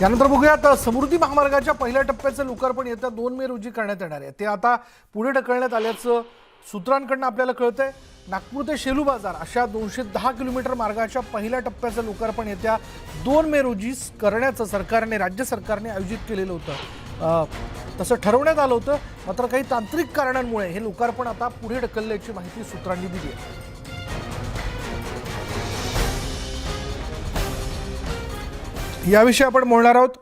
यानंतर बघूयात समृद्धी महामार्गाच्या पहिल्या टप्प्याचं लोकार्पण येत्या दोन मे रोजी करण्यात येणार आहे. ते आता पुढे ढकलण्यात आल्याचं सूत्रांकडनं आपल्याला कळतंय. नागपूर ते शेलू बाजार अशा दोनशे दहा किलोमीटर मार्गाच्या पहिल्या टप्प्याचं लोकार्पण येत्या दोन मे रोजी करण्याचं सरकारने राज्य सरकारने आयोजित केलेलं होतं. तसं ठरवण्यात आलं होतं मात्र काही तांत्रिक कारणांमुळे हे लोकार्पण आता पुढे ढकलल्याची माहिती सूत्रांनी दिली आहे. याविषयी आपण बोलणार आहोत.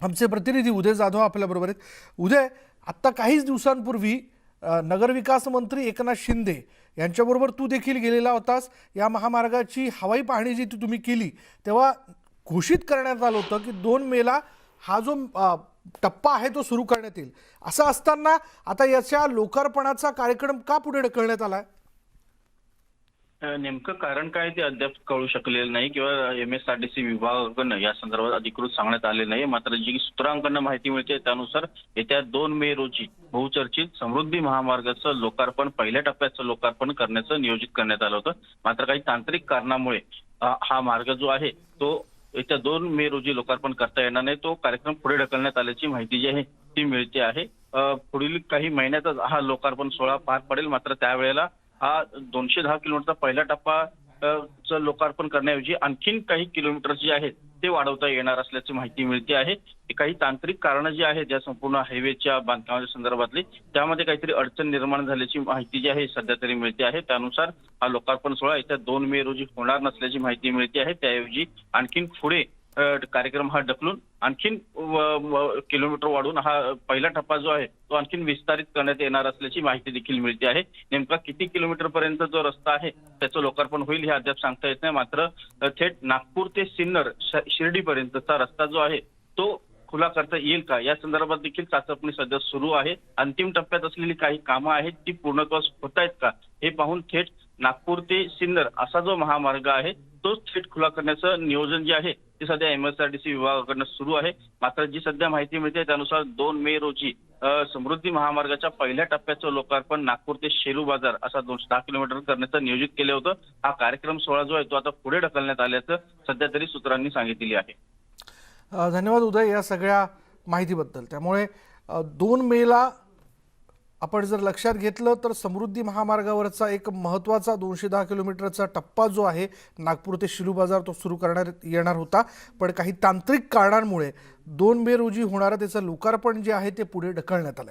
आमचे प्रतिनिधी उदय जाधव आपल्याबरोबर आहेत. उदय आत्ता काहीच दिवसांपूर्वी नगरविकास मंत्री एकनाथ शिंदे यांच्याबरोबर तू देखील गेलेला होतास. या महामार्गाची हवाई पाहणी जी ती तुम्ही केली तेव्हा घोषित करण्यात आलं होतं की दोन मेला हा जो टप्पा आहे तो सुरू करण्यात येईल. असं असताना आता याच्या लोकार्पणाचा कार्यक्रम का पुढे ढकलण्यात आला आहे नेमकं कारण काय ते अद्याप कळू शकलेलं नाही किंवा M S R T C विभागाकडनं या संदर्भात अधिकृत सांगण्यात आले नाही. मात्र जी सूत्रांकडनं माहिती मिळते त्यानुसार येत्या दोन मे रोजी बहुचर्चित समृद्धी महामार्गाचं लोकार्पण पहिल्या टप्प्याचं लोकार्पण करण्याचं नियोजित करण्यात आलं होतं. मात्र काही तांत्रिक कारणामुळे हा मार्ग जो आहे तो येत्या दोन मे रोजी लोकार्पण करता येणार नाही. तो कार्यक्रम पुढे ढकलण्यात आल्याची माहिती जी आहे ती मिळते आहे. पुढील काही महिन्यातच हा लोकार्पण सोहळा पार पडेल. मात्र त्यावेळेला हा दोनशे दहा किलोमीटरचा पहिला टप्पा चं लोकार्पण करण्याऐवजी आणखीन काही किलोमीटर जे आहेत ते वाढवता येणार असल्याची माहिती मिळते आहे. काही तांत्रिक कारणं जी आहेत या संपूर्ण हायवेच्या बांधकामाच्या संदर्भातली त्यामध्ये काहीतरी अडचण निर्माण झाल्याची माहिती जी आहे सध्या तरी मिळते आहे. त्यानुसार हा लोकार्पण सोहळा येत्या दोन मे रोजी होणार नसल्याची माहिती मिळते आहे. त्याऐवजी आणखीन पुढे कार्यक्रम हा ढकलून आणखीन किलोमीटर वाढून हा पहिला टप्पा जो आहे तो आणखीन विस्तारित करण्यात येणार असल्याची माहिती देखील मिळते आहे. नेमका किती किलोमीटर पर्यंत जो रस्ता आहे त्याचं लोकार्पण होईल हे अद्याप सांगता येत नाही. मात्र थेट नागपूर ते सिन्नर श- शिर्डीपर्यंतचा रस्ता जो आहे तो खुला करता येईल का? या संदर्भात देखील चाचपणी सध्या सुरू आहे. अंतिम टप्प्यात असलेली काही कामं आहेत ती पूर्णत्वास होत आहेत का? पाहून थेट नागपूर ते सिन्नर असा जो महामार्ग आहे तोच थेट खुला करण्याचं नियोजन जे आहे ते सध्या एमएसआरडीसी विभागाकडनं सुरू आहे. मात्र जी सध्या माहिती मिळते त्यानुसार दोन मे रोजी समृद्धी महामार्गाच्या पहिल्या टप्प्याचं लोकार्पण नागपूर ते शेलू बाजार असा दोनशे दहा किलोमीटर करण्याचं नियोजित केलं होतं. हा कार्यक्रम सोहळा जो आहे तो आता पुढे ढकलण्यात आल्याचं सध्या तरी सूत्रांनी सांगितलेली आहे. धन्यवाद उदय या सगळ्या माहितीबद्दल. त्यामुळे दोन मेला आपण जर लक्षात घेतलं तर समृद्धी महामार्गावरचा एक महत्त्वाचा दोनशे दहा किलोमीटरचा टप्पा जो आहे नागपूर ते शिलू बाजार तो सुरू करण्यात येणार होता. पण काही तांत्रिक कारणांमुळे दोन मे रोजी होणारं त्याचं लोकार्पण जे आहे ते पुढे ढकलण्यात आलं